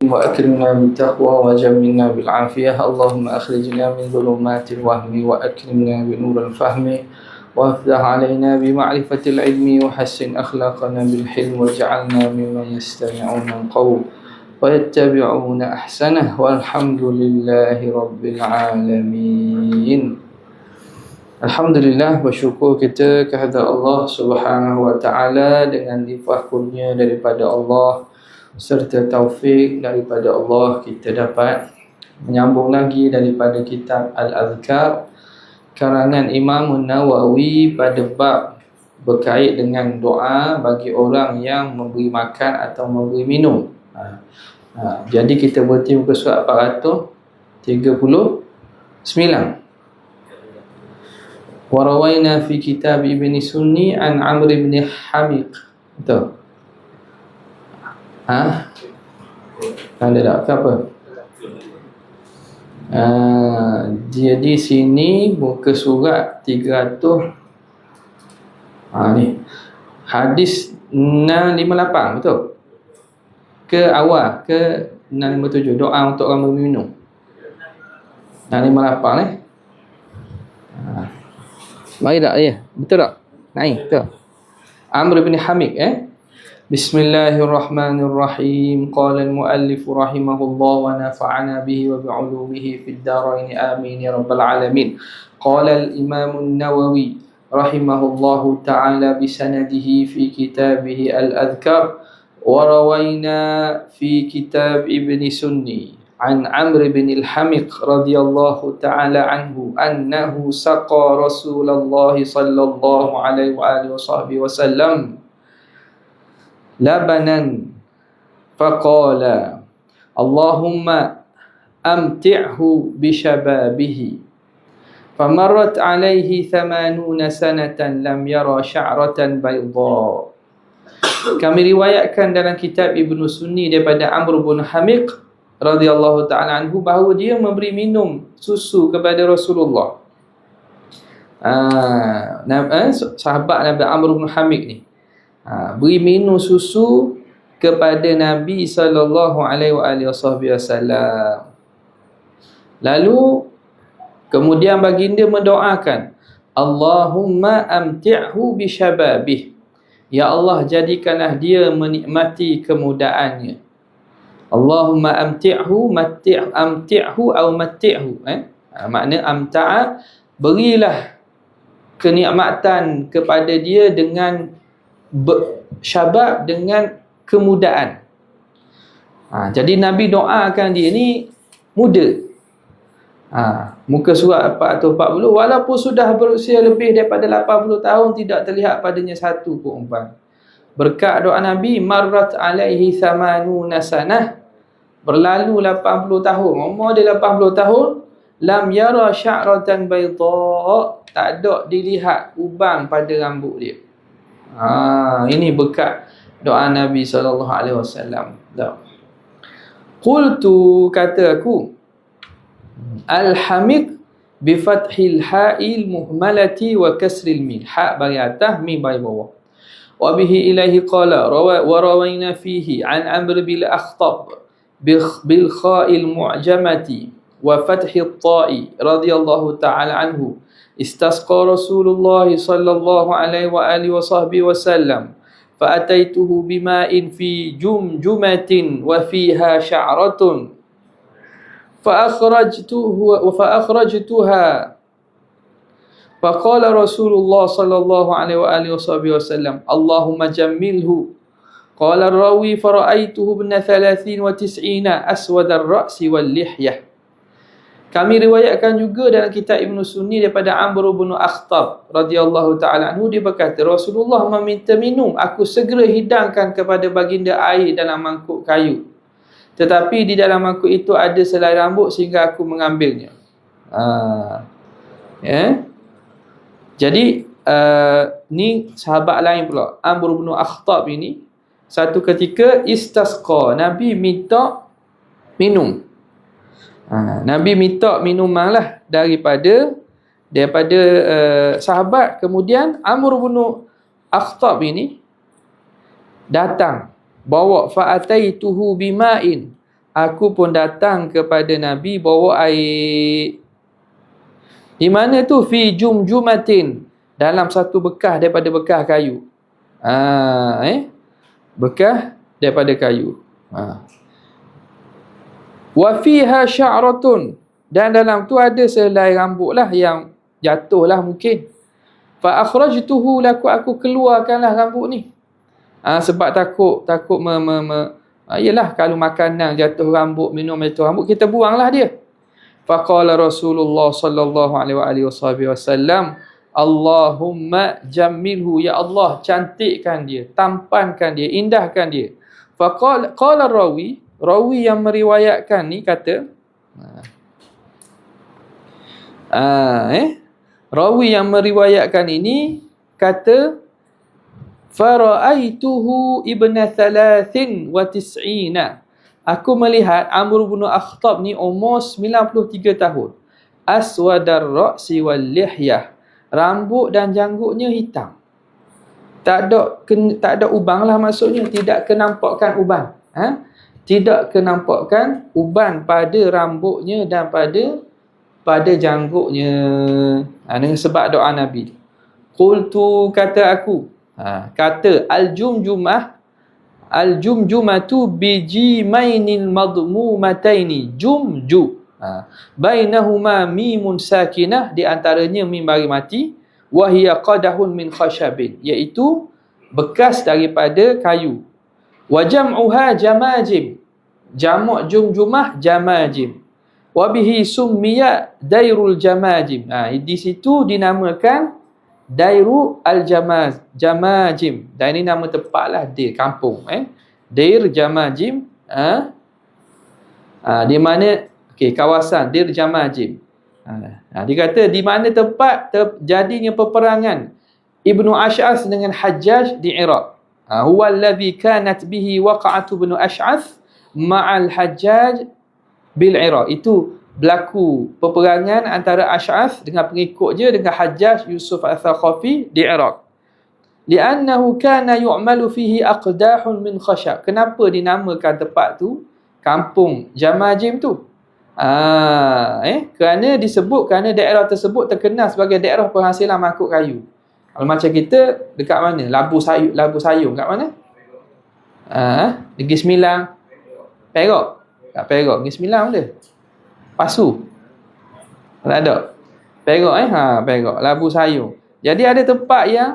وأكرمنا بالتقوى وجملنا بالعافية. اللهم أخرجنا من ظلمات الوهم وأكرمنا بنور الفهم. وافتح علينا بمعرفة العلم وحسن أخلاقنا بالحلم. واجعلنا ممن يستمعون القول ويتبعون أحسنه. والحمد لله رب العالمين. Alhamdulillah bersyukur kita kehadrat Allah Subhanahu wa taala dengan limpah kurnia daripada Allah. serta taufik daripada Allah kita dapat menyambung lagi daripada kitab Al-Azkar karangan Imam Nawawi pada bab berkait dengan doa bagi orang yang memberi makan atau memberi minum. Ha. Ha. jadi kita berhenti muka surat 439. Warawayna fi kitab Ibn Sunni an Amr ibn Hamiq. Betul ha ada tak ke apa Uh, jadi sini muka surat 300 ha, ni hadis 658 betul ke awal ke 657 doa untuk orang minum 658 eh ha. Mari tak ya? Betul tak? Naik, betul. Amr bin Hamid eh? بسم الله الرحمن الرحيم. قال المؤلف رحمه الله ونفعنا به وبعلومه في الدارين. آمين يا رب العالمين. قال الإمام النووي رحمه الله تعالى بسنده في كتابه الأذكار وروينا في كتاب ابن سني عن عمرو بن الحمق رضي الله تعالى عنه أنه سقى رسول الله صلى الله عليه وآله وصحبه وسلم لبنا فقال اللهم أمتعه بشبابه فمرت عليه ثمانون سنة لم يرى شعرة بيضاء Kami riwayatkan dalam kitab Ibnu Sunni daripada Amr bin Hamiq radhiyallahu taala anhu bahawa dia memberi minum susu kepada Rasulullah. Ah, uh, sahabat Nabi Amr bin Hamid ni. Ah, beri minum susu kepada Nabi sallallahu alaihi wasallam. Lalu kemudian baginda mendoakan, Allahumma amti'hu bi syababih. Ya Allah jadikanlah dia menikmati kemudaannya. Allahumma amti'hu mati' amti'hu atau mati'hu eh ha, makna amta'a berilah kenikmatan kepada dia dengan syabab dengan kemudaan. Ha, jadi Nabi doakan dia ni muda. Ha, muka surat 440 walaupun sudah berusia lebih daripada 80 tahun tidak terlihat padanya satu pun umpan berkat doa Nabi marrat alaihi thamanuna sanah berlalu 80 tahun. Umur dia 80 tahun lam yara sya'ratan bayda tak ada dilihat ubang pada rambut dia Ha, ini bekat doa Nabi sallallahu alaihi wasallam. Qultu kata aku Alhamid bi fathil ha'il muhmalati wa kasril mim ha bagi atas mim bagi bawah. Wa bihi ilaihi qala wa rawayna fihi an Amr bil Akhtab bil kha'il mu'jamati wa fathil ta'i الله ta'ala anhu استسقى رسول الله صلى الله عليه وآله وصحبه وسلم فأتيته بماء في جمجمة وفيها شعرة فأخرجته فأخرجتها فقال رسول الله صلى الله عليه وآله وصحبه وسلم اللهم جمله fara'aituhu bin 30 wa 90 aswad ar-ra's wal lihyah. Kami riwayatkan juga dalam kitab Ibn Sunni daripada Amr bin Akhtab radhiyallahu taala anhu dia berkata Rasulullah meminta minum aku segera hidangkan kepada baginda air dalam mangkuk kayu. Tetapi di dalam mangkuk itu ada selai rambut sehingga aku mengambilnya. Ha. Ya. Jadi uh, ni sahabat lain pula Amr bin Akhtab ini satu ketika istasqa Nabi minta minum ha, Nabi minta minuman lah daripada daripada uh, sahabat kemudian Amr bin Akhtab ini datang bawa fa'ataituhu bima'in aku pun datang kepada Nabi bawa air. Di mana tu fi jumjumatin dalam satu bekas daripada bekas kayu. Ha, eh? Bekas daripada kayu. Ha. Wa fiha sya'ratun dan dalam tu ada selai rambut lah yang jatuh lah mungkin. Fa akhrajtuhu laku aku keluarkanlah rambut ni. Ha, sebab takut takut me, me, me, ha, yalah kalau makanan jatuh rambut minum jatuh rambut kita buanglah dia. Faqala Rasulullah sallallahu alaihi wasallam Allahumma jammilhu ya Allah cantikkan dia tampankan dia indahkan dia faqala qala rawi rawi yang meriwayatkan ni kata ah eh rawi yang meriwayatkan ini kata faraaituhu ibna thalathin wa tis'ina aku melihat Amr bin Akhtab ni umur 93 tahun aswadar ra'si wal lihyah rambut dan janggutnya hitam. Tak ada tak ada ubang lah maksudnya tidak kenampakkan uban. Ha? Tidak kenampakkan uban pada rambutnya dan pada pada janggutnya. Ha, dengan sebab doa Nabi. Qultu kata aku. Ha, kata al-jumjumah al-jumjumatu bijimainil madmumataini jumju Ha. Bainahuma mimun sakinah di antaranya mim bagi mati wa hiya qadahun min khashabin iaitu bekas daripada kayu. Wa jam'uha jamajim. Jamak jumjumah jamajim. Wa bihi summiya dairul jamajim. Ha, di situ dinamakan Dairu al-Jamaz, Jamajim. Dan ini nama tepatlah di kampung. Eh? Dair Jamajim. Ha? Ha, di mana Okey, kawasan Dir Jamajim. Ha, ha, dia kata di mana tempat terjadinya peperangan Ibnu Ash'as dengan Hajjaj di Iraq. Ha, huwa alladhi kanat bihi waqa'atu Ibnu Ash'as ma'al Hajjaj bil Iraq. Itu berlaku peperangan antara Ash'as dengan pengikut dia dengan Hajjaj Yusuf Al-Thaqafi di Iraq. Li'annahu kana yu'malu fihi aqdahun min khashab. Kenapa dinamakan tempat tu kampung Jamajim tu? Ah, eh kerana disebut kerana daerah tersebut terkenal sebagai daerah penghasilan mangkuk kayu. Kalau macam kita dekat mana? Labu Sayung, Labu Sayung kat mana? Ah, Negeri Sembilan. Perak. Kat Perak, Negeri Sembilan mana? Pasu. Tak ada. Perak eh, ha, Perak, Labu Sayung. Jadi ada tempat yang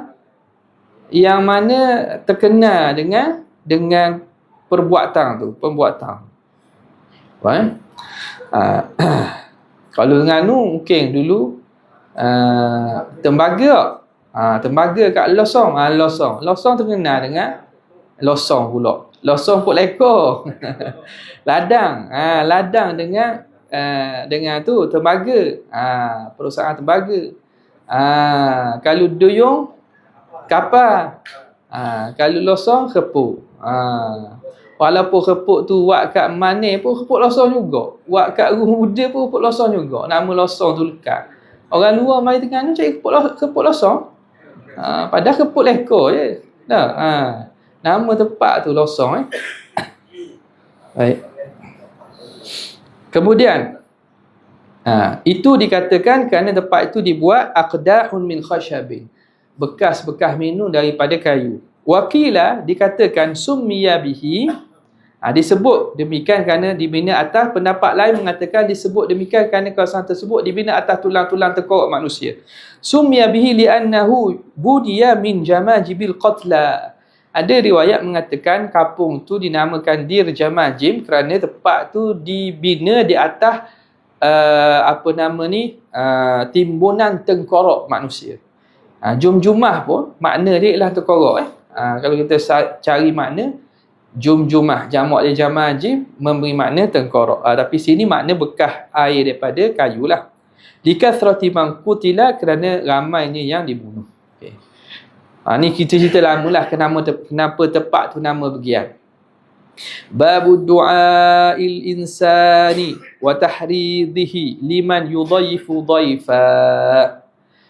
yang mana terkenal dengan dengan perbuatan tu, pembuatan. Baik. Uh, kalau dengan nu mungkin dulu uh, tembaga uh, tembaga kat losong. Uh, losong. Losong terkenal dengan losong pula. Losong pun lekor ladang. Uh, ladang dengan uh, dengan tu tembaga. Uh, perusahaan tembaga. Uh, kalau duyung kapal. Uh, kalau losong kepu uh, Walaupun kepuk tu buat kat mana pun kepuk losong juga. Buat kat muda pun kepuk losong juga. Nama losong tu lekat. Orang luar mari tengah ni cari kepuk, kepuk losong. Ha, padahal kepuk lekor je. Dah. Ha. Nama tempat tu losong eh. Baik. Kemudian ha, itu dikatakan kerana tempat itu dibuat aqdahun min khashabin. Bekas-bekas minum daripada kayu. Wakila dikatakan summiya bihi ha, disebut demikian kerana dibina atas pendapat lain mengatakan disebut demikian kerana kawasan tersebut dibina atas tulang-tulang tekok manusia. Summiya bihi li'annahu budiya min jamajibil qatla. Ada riwayat mengatakan kampung tu dinamakan Dir Jamajim kerana tempat tu dibina di atas uh, apa nama ni uh, timbunan tengkorak manusia. Uh, jum-jumah pun makna dia ialah tengkorak eh. Ha, kalau kita cari makna jum-jumah jamak dia jamak jim memberi makna tengkorak. Ha, tapi sini makna bekas air daripada kayu lah. Dikathrati mangkutila kerana ramainya yang dibunuh. Okay. Ha, ni kita cerita lama lah kenapa, kenapa tepat tu nama begian. Babu du'a'il insani wa tahridhihi liman yudhayifu dhaifa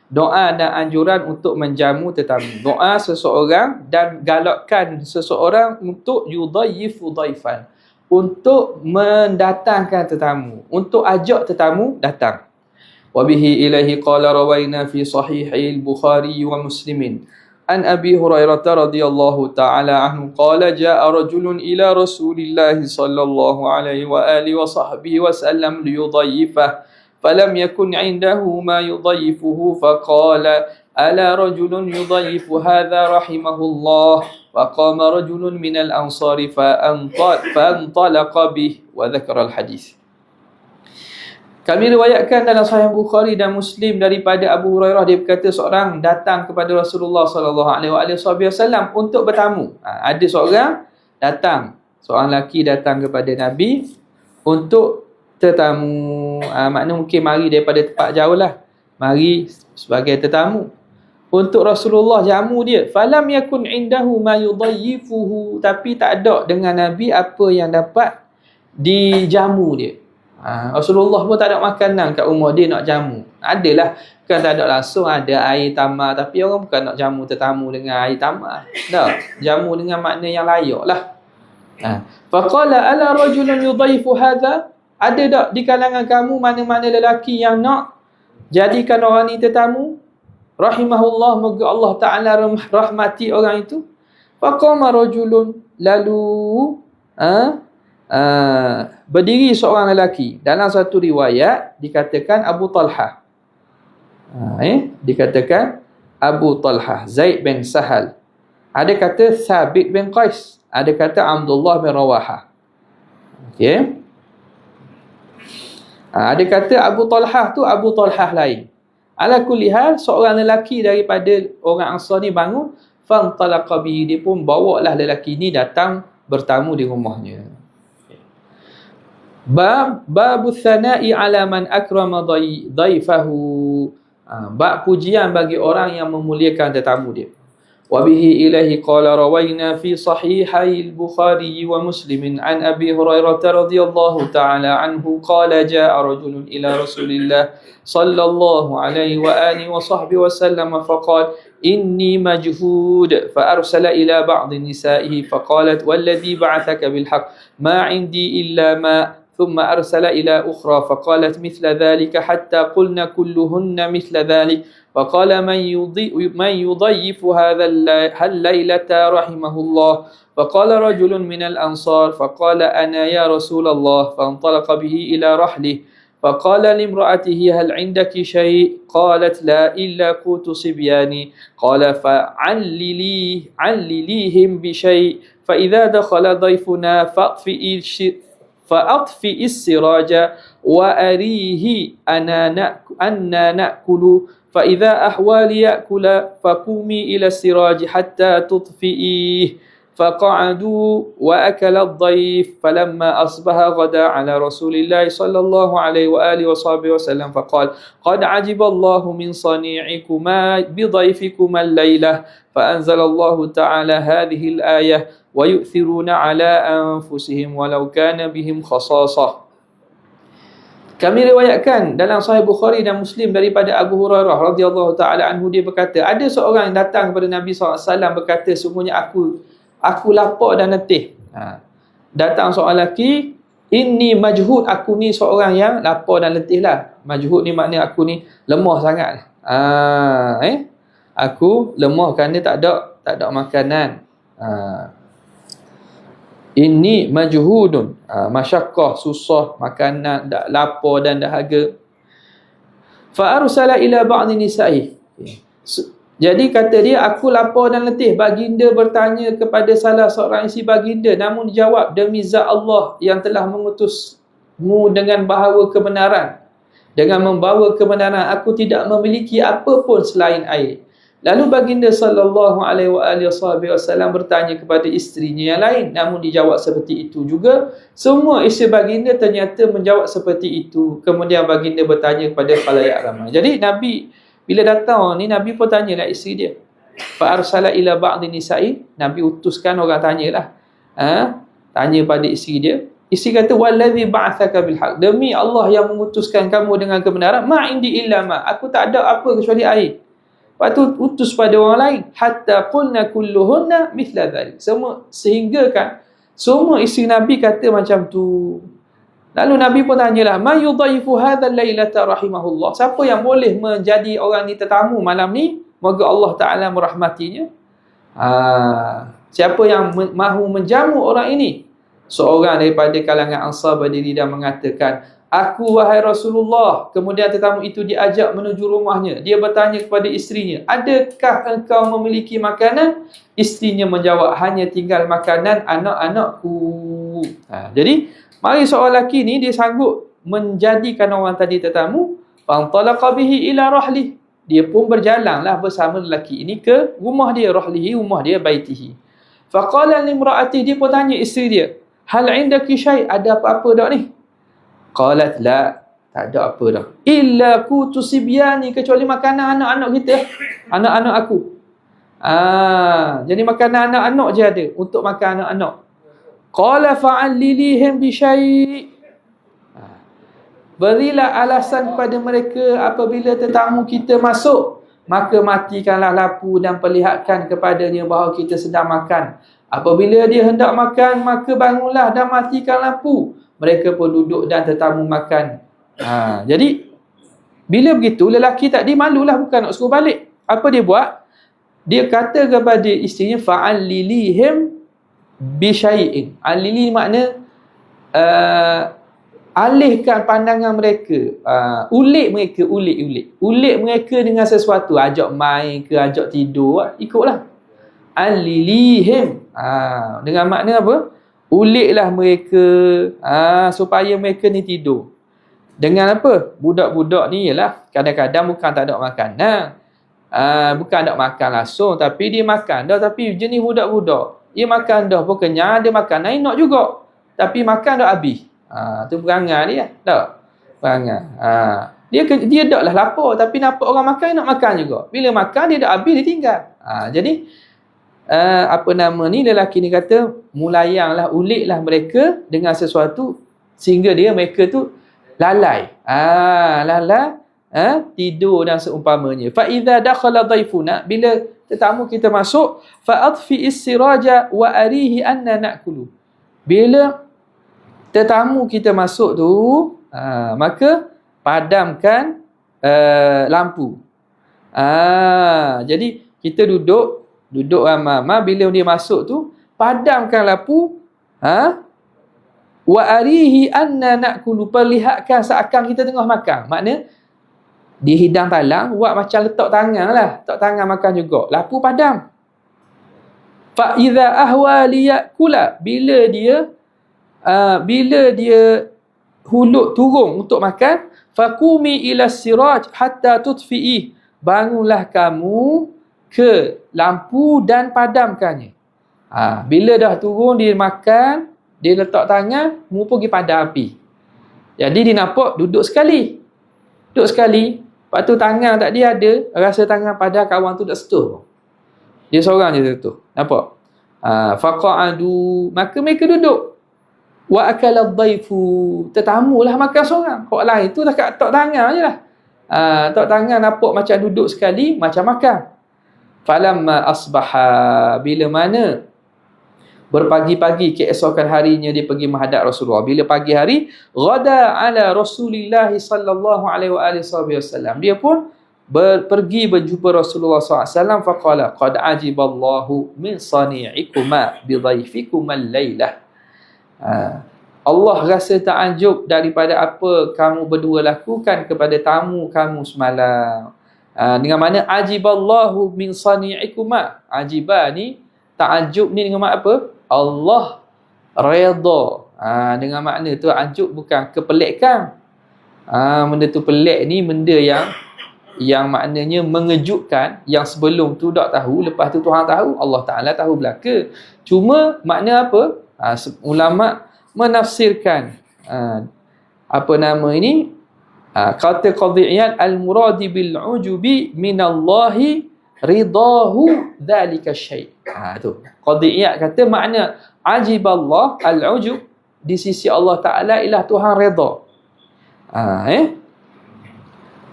doa dan anjuran untuk menjamu tetamu. Doa seseorang dan galakkan seseorang untuk yudayyifu daifan. untuk mendatangkan tetamu, untuk ajak tetamu datang. Wa bihi ilaihi qala rawaina fi sahih al-Bukhari wa Muslimin. An Abi Hurairah radhiyallahu ta'ala anhu qala jaa rajulun ila Rasulillah sallallahu alaihi wa alihi wa sahbihi wa sallam liyudhayyifah falam yakun 'indahu ma yudhayyifuhu faqala ala rajulun yudhayyifu hadha rahimahullah فقام رجل من الأنصار فانطلق به وذكر الحديث Kami riwayatkan dalam Sahih Bukhari dan Muslim daripada Abu Hurairah dia berkata seorang datang kepada Rasulullah sallallahu alaihi wasallam untuk bertamu. Ha, ada seorang datang, seorang lelaki datang kepada Nabi untuk tetamu. Ha, makna mungkin mari daripada tempat jauh lah. Mari sebagai tetamu untuk Rasulullah jamu dia falam yakun indahu ma yudayyifuhu tapi tak ada dengan nabi apa yang dapat dijamu dia ha, Rasulullah pun tak ada makanan kat rumah dia nak jamu adalah kan tak ada langsung ada air tamar tapi orang bukan nak jamu tetamu dengan air tamar tak jamu dengan makna yang layak lah ha. faqala ala rajulun yudayyifu hadha ada tak di kalangan kamu mana-mana lelaki yang nak jadikan orang ni tetamu? Rahimahullah moga Allah taala rahmati orang itu. Faqama rajulun lalu ha, ha, berdiri seorang lelaki. Dalam satu riwayat dikatakan Abu Talha. Ha, eh dikatakan Abu Talha Zaid bin Sahal. Ada kata Thabit bin Qais. Ada kata Abdullah bin Rawaha. Okey ha, ada kata Abu Talha tu Abu Talha lain Ala kulli hal seorang lelaki daripada orang Ansar ni bangun fan talaqa dia pun bawa lah lelaki ni datang bertamu di rumahnya. Bab babu thana'i ala man akrama dhaifahu. Ha, bab pujian bagi orang yang memuliakan tetamu dia. وبه إليه قال روينا في صحيحي البخاري ومسلم عن أبي هريرة رضي الله تعالى عنه قال جاء رجل إلى رسول الله صلى الله عليه وآله وصحبه وسلم فقال إني مجهود فأرسل إلى بعض نسائه فقالت والذي بعثك بالحق ما عندي إلا ما ثم أرسل إلى أخرى فقالت مثل ذلك حتى قلنا كلهن مثل ذلك. فقال من, يضي من يضيف هذا الليلة رحمه الله. فقال رجل من الأنصار فقال أنا يا رسول الله. فانطلق به إلى رحله. فقال لامرأته هل عندك شيء؟ قالت لا إلا قوت صبياني. قال فعللي علليهم بشيء. فإذا دخل ضيفنا فأطفئ فأطفئ السراج وأريه أنا نأكل. فإذا أحوال يأكل فقومي إلى السراج حتى تطفئيه. فقعدوا وأكل الضيف فلما أصبح غدا على رسول الله صلى الله عليه وآله وصحبه وسلم فقال قد عجب الله من صنيعكما بضيفكما الليلة فأنزل الله تعالى هذه الآية ويؤثرون على أنفسهم ولو كان بهم خصاصة Kami riwayatkan dalam Sahih Bukhari dan Muslim daripada Abu Hurairah radhiyallahu taala anhu dia berkata, ada seorang yang datang kepada Nabi SAW berkata, sungguhnya aku aku lapar dan letih. Ha. Datang seorang lelaki, ini majhud aku ni seorang yang lapar dan letih lah. Majhud ni maknanya aku ni lemah sangat. Ha, eh? Aku lemah kerana tak ada tak ada makanan. Ha. Ini majhudun. Ha, masyakkah, susah, makanan, dah lapar dan dahaga. Fa arsala ila ba'd nisa'i. Jadi kata dia, aku lapar dan letih. Baginda bertanya kepada salah seorang isi baginda. Namun dijawab, demi zat Allah yang telah mengutusmu dengan bahawa kebenaran. Dengan membawa kebenaran, aku tidak memiliki apa pun selain air. Lalu baginda sallallahu alaihi wasallam bertanya kepada isterinya yang lain namun dijawab seperti itu juga semua isteri baginda ternyata menjawab seperti itu kemudian baginda bertanya kepada khalayak ramai jadi nabi bila datang ni nabi pun tanyalah isteri dia. Fa arsala ila ba'd nisa'i. Nabi utuskan orang tanyalah ha? Tanya pada isteri dia. Isteri kata wallazi ba'athaka bil haq demi Allah yang mengutuskan kamu dengan kebenaran. Ma indi illa ma. Aku tak ada apa kecuali air. Lepas tu utus pada orang lain. Hatta qulna kulluhunna mithla dhalik. Semua sehingga kan Semua isteri Nabi kata macam tu. Lalu Nabi pun tanyalah, "Man yudhaifu hadzal lailata rahimahullah?" Siapa yang boleh menjadi orang ni tetamu malam ni? Moga Allah Taala merahmatinya. Ha, siapa yang mahu menjamu orang ini? Seorang daripada kalangan Ansar berdiri dan mengatakan, Aku wahai Rasulullah. Kemudian tetamu itu diajak menuju rumahnya. Dia bertanya kepada istrinya, adakah engkau memiliki makanan? Istrinya menjawab, hanya tinggal makanan anak-anakku. Ha, jadi, mari seorang lelaki ni dia sanggup menjadikan orang tadi tetamu. Fantalaqa bihi ila rahli. Dia pun berjalanlah bersama lelaki ini ke rumah dia. Rahlihi, rumah dia, baitihi. Faqala limra'atih, dia pun tanya isteri dia. Hal indaki syai, ada apa-apa tak ni? Qalat la, tak ada apa dah. Illa kutu sibyani kecuali makanan anak-anak kita. Anak-anak aku. Ah, jadi makanan anak-anak je ada untuk makan anak-anak. Qala fa'al lilihim bi syai'. Ah. Berilah alasan kepada mereka apabila tetamu kita masuk. Maka matikanlah lampu dan perlihatkan kepadanya bahawa kita sedang makan. Apabila dia hendak makan, maka bangunlah dan matikan lampu mereka pun duduk dan tetamu makan. Ha, jadi bila begitu lelaki tadi malulah bukan nak suruh balik. Apa dia buat? Dia kata kepada isterinya fa'al lilihim bi syai'in. Alili makna uh, alihkan pandangan mereka. Uh, ulik mereka, ulik ulik. Ulik mereka dengan sesuatu, ajak main ke ajak tidur, ikutlah. Alilihim. Ha, dengan makna apa? uliklah mereka ha, supaya mereka ni tidur. Dengan apa? Budak-budak ni ialah kadang-kadang bukan tak ada makanan. Ha, bukan tak makan langsung tapi dia makan dah tapi jenis budak-budak. Dia makan dah pun kenyang, dia makan naik nak juga. Tapi makan dah habis. Ha, tu perangai dia. Tak? Perangai. Ha. Dia dia dah lah lapar tapi nampak orang makan nak makan juga. Bila makan dia dah habis dia tinggal. Ha, jadi uh, apa nama ni lelaki ni kata mulayanglah uliklah mereka dengan sesuatu sehingga dia mereka tu lalai ah lalai ah tidur dan seumpamanya. Fa idza dakhala dhaifuna bila tetamu kita masuk fa adfi is-siraja wa arihi anna na'kulu. Bila tetamu kita masuk tu ah, maka padamkan uh, lampu. Ah jadi kita duduk duduk ramai-ramai bila dia masuk tu padamkan lampu ha wa arihi anna nakulu. Perlihatkan seakan kita tengah makan. Makna di hidang talang buat macam letak tangan lah letak tangan makan juga lampu padam fa iza ahwa liyakula bila dia uh, bila dia huluk turun untuk makan faqumi ila siraj hatta tutfi'i bangunlah kamu ke lampu dan padamkannya. Ha, bila dah turun dia makan, dia letak tangan, mu pergi padam api. Jadi dia nampak duduk sekali. Duduk sekali. Lepas tu tangan tak dia ada, rasa tangan pada kawan tu tak setuh. Dia seorang je tu. Nampak? Ha, faqa'adu, maka mereka duduk. Wa akala dhaifu, tetamulah makan seorang. Kok lain tu tak tak tangan je lah. Ha, tak tangan nampak macam duduk sekali, macam makan falamma asbaha bila mana berpagi-pagi keesokan harinya dia pergi menghadap Rasulullah bila pagi hari ghada ala Rasulillah sallallahu alaihi wasallam dia pun ber, pergi berjumpa Rasulullah SAW faqala qad ajiballahu min sani'ikuma bi dhaifikum al-lailah ha. Allah rasa takjub daripada apa kamu berdua lakukan kepada tamu kamu semalam Uh, dengan mana ajiballahu min sani'ikuma. Ajibah ni takjub ni dengan makna apa? Allah redha. Uh, dengan makna tu ajub bukan kepelikan. Uh, benda tu pelik ni benda yang yang maknanya mengejutkan yang sebelum tu tak tahu lepas tu Tuhan tahu Allah Taala tahu belaka cuma makna apa uh, ulama menafsirkan uh, apa nama ini Ha, kata qadhi'iyat al-muradi bil ujubi minallahi ridahu dhalika syai. Ha tu. Qadhi'iyat kata makna ajiballah al-ujub di sisi Allah Taala ialah Tuhan redha. Ha eh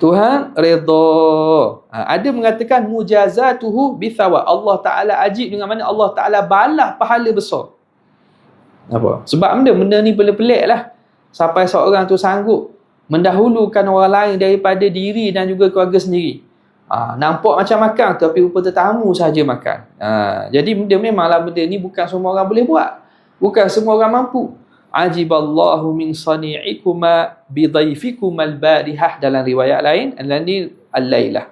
Tuhan redha. Ha, ada mengatakan mujazatuhu bi Allah Taala ajib dengan mana Allah Taala balas pahala besar. Apa? Sebab benda benda ni pelik-pelik lah. Sampai seorang tu sanggup mendahulukan orang lain daripada diri dan juga keluarga sendiri. Ha, nampak macam makan tapi rupa tetamu saja makan. Ha, jadi benda memanglah benda ni bukan semua orang boleh buat. Bukan semua orang mampu. Ajiballahu min sani'ikuma bidhaifikum al-barihah dalam riwayat lain. Al-lani al-lailah.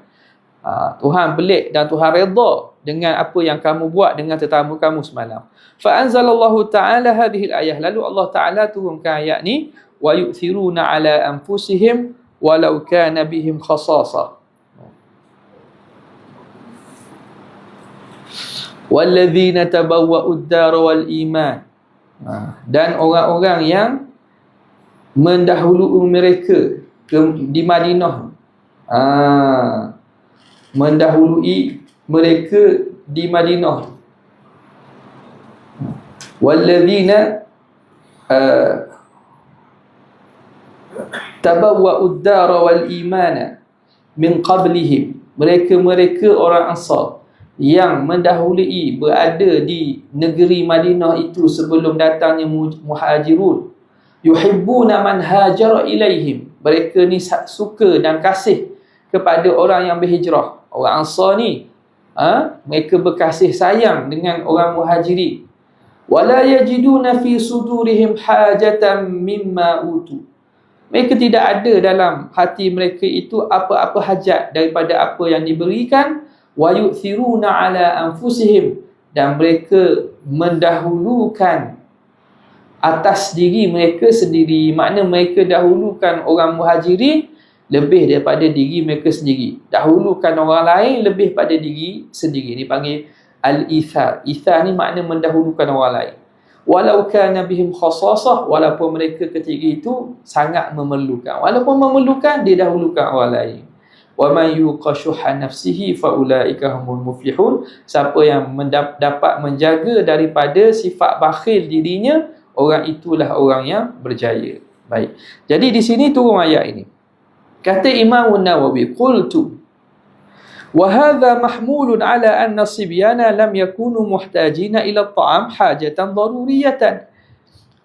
Ha, Tuhan pelik dan Tuhan redha dengan apa yang kamu buat dengan tetamu kamu semalam. Fa anzalallahu ta'ala hadhihi al-ayah. Lalu Allah Ta'ala turunkan ayat ni wa yu'thiruna ala anfusihim walau kana bihim khasasah. Walladzina tabawwa'ud dar wal iman dan orang-orang yang mendahului mereka ke, di Madinah. Ha, mendahului mereka di Madinah. walladzina uh, tabawwa'ud dar wal iman min qablihim mereka-mereka orang Ansar yang mendahului berada di negeri Madinah itu sebelum datangnya muhajirun. Yuhibbuna man hajara ilaihim. Mereka ni suka dan kasih kepada orang yang berhijrah. Orang ansar ni ha? mereka berkasih sayang dengan orang muhajiri wala yajiduna fi sudurihim hajatan mimma utu. Mereka tidak ada dalam hati mereka itu apa-apa hajat daripada apa yang diberikan wa yu'thiruna ala anfusihim dan mereka mendahulukan atas diri mereka sendiri. Makna mereka dahulukan orang muhajirin lebih daripada diri mereka sendiri. Dahulukan orang lain lebih pada diri sendiri. Dipanggil al-ithar. Ithar ni makna mendahulukan orang lain. Walau kana bihim khasasah walaupun mereka ketika itu sangat memerlukan. Walaupun memerlukan dia dahulukan orang lain wa man yuqashuha nafsihi fa ulaika humul muflihun. Siapa yang dapat menjaga daripada sifat bakhil dirinya orang itulah orang yang berjaya. Baik. Jadi di sini turun ayat ini. Kata Imam Nawawi qultu wa hadha mahmulun ala anna sibyana lam yakunu muhtajina ila at-ta'am hajatan daruriyatan.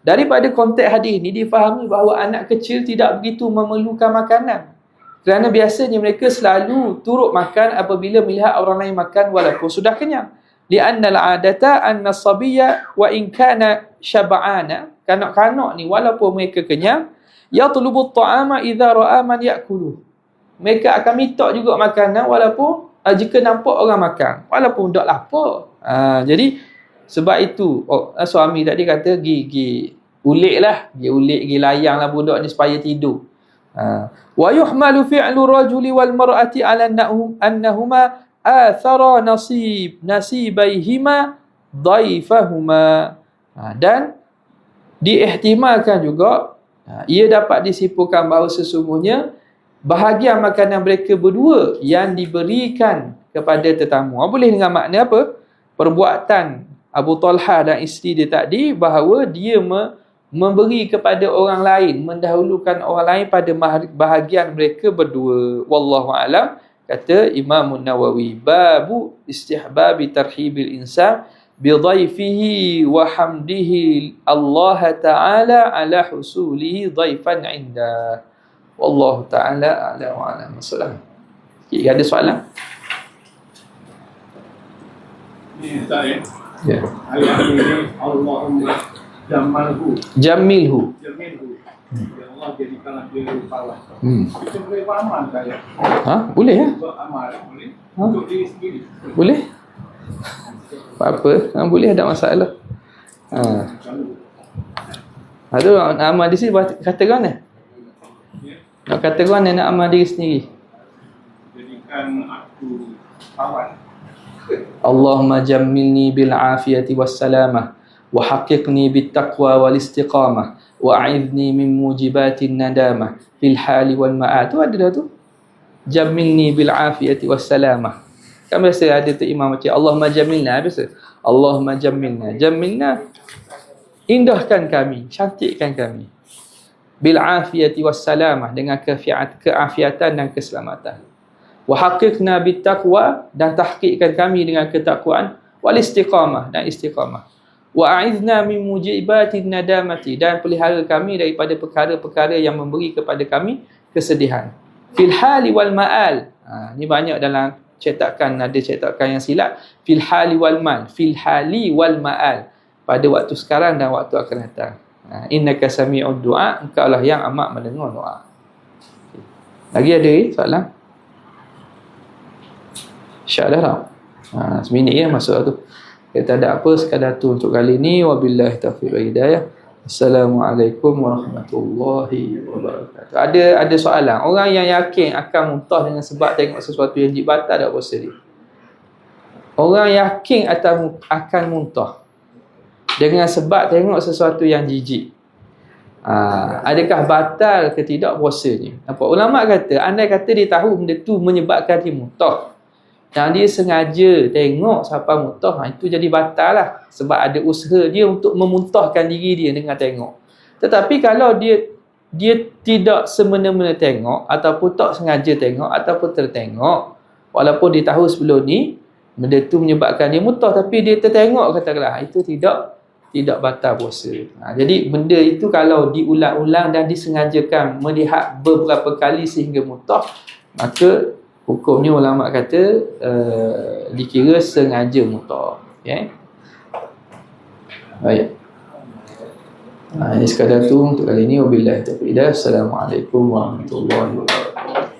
Daripada konteks hadis ini difahami bahawa anak kecil tidak begitu memerlukan makanan kerana biasanya mereka selalu turut makan apabila melihat orang lain makan walaupun sudah kenyang. Lianna al-adata anna sabiyya wa in kana syab'ana. Kanak-kanak ni walaupun mereka kenyang, yatlubu at-ta'ama idza ra'a man ya'kulu. Mereka akan minta juga makanan walaupun uh, jika nampak orang makan, walaupun tak lapar. Uh, jadi sebab itu oh, suami tadi kata gigi ulik lah, gigi ulik, gigi layang lah budak ni supaya tidur. Ha. fi'lu rajuli wal mar'ati ala annahuma athara nasib nasibaihima dhaifahuma ha. dan diihtimalkan juga ha, ia dapat disimpulkan bahawa sesungguhnya bahagian makanan mereka berdua yang diberikan kepada tetamu boleh dengan makna apa perbuatan Abu Talha dan isteri dia tadi bahawa dia me, memberi kepada orang lain mendahulukan orang lain pada bahagian mereka berdua. Wallahu alam kata Imam Nawawi babu istihbab tarhibil insan bi dhaifihi wa hamdihi Allah taala ala husulihi dhaifan inda wallahu taala ala wa ala masalah. Ada soalan? Tak ya? Ya. Ini Allahumma Jamalhu. Jamilhu. Jamilhu. Hmm. Ya Allah jadikanlah dia pahala. Hmm. Kita boleh beramal kaya. Ha? Boleh ya? Beramal boleh. Ha? Untuk diri sendiri. Boleh? Apa-apa. Ha, boleh ada masalah. Ha. Ada nak amal di sini kata? Ya. Nak kata kau ni nak amal diri sendiri. Jadikan aku kawan. Allahumma jammilni bil afiyati was salamah. وحققني بالتقوى والاستقامة وأعذني من موجبات الندامة في الحال والمآت tu ada dah tu jamilni bil afiyati was salamah kan biasa ada tu imam macam Allahumma jamilna biasa Allahumma jamilna jamilna indahkan kami cantikkan kami bil afiyati was salamah dengan keafiat keafiatan dan keselamatan wa haqiqna bit taqwa dan tahqiqkan kami dengan ketakwaan wal istiqamah dan istiqamah wa a'idna min mujibatin nadamati. Dan pelihara kami daripada perkara-perkara yang memberi kepada kami kesedihan. Fil hali wal ma'al. Ha, ni banyak dalam cetakan ada cetakan yang silap. Fil hali wal mal. Fil hali wal ma'al. Pada waktu sekarang dan waktu akan datang. Ha, innaka sami'ud du'a. Engkau lah yang amat mendengar doa lagi ada eh, soalan? insyaAllah lah. Ha, seminit ya masuk tu kita ada apa sekadar tu untuk kali ni wabillahi taufiq wa hidayah Assalamualaikum warahmatullahi wabarakatuh. Ada ada soalan. Orang yang yakin akan muntah dengan sebab tengok sesuatu yang jib batal tak puasa dia. Orang yakin akan akan muntah dengan sebab tengok sesuatu yang jijik. Ha, adakah batal ke tidak puasanya? Nampak ulama kata, andai kata dia tahu benda tu menyebabkan dia muntah dan dia sengaja tengok siapa muntah ha, itu jadi batal lah sebab ada usaha dia untuk memuntahkan diri dia dengan tengok tetapi kalau dia dia tidak semena-mena tengok ataupun tak sengaja tengok ataupun tertengok walaupun dia tahu sebelum ni benda tu menyebabkan dia muntah tapi dia tertengok katakanlah itu tidak tidak batal puasa. Ha, jadi benda itu kalau diulang-ulang dan disengajakan melihat beberapa kali sehingga muntah maka Hukum ni ulama kata uh, dikira sengaja mutar. Okay? Baik. Ha, ini sekadar tu untuk kali ini. Wabillahi taufiq. Assalamualaikum warahmatullahi wabarakatuh.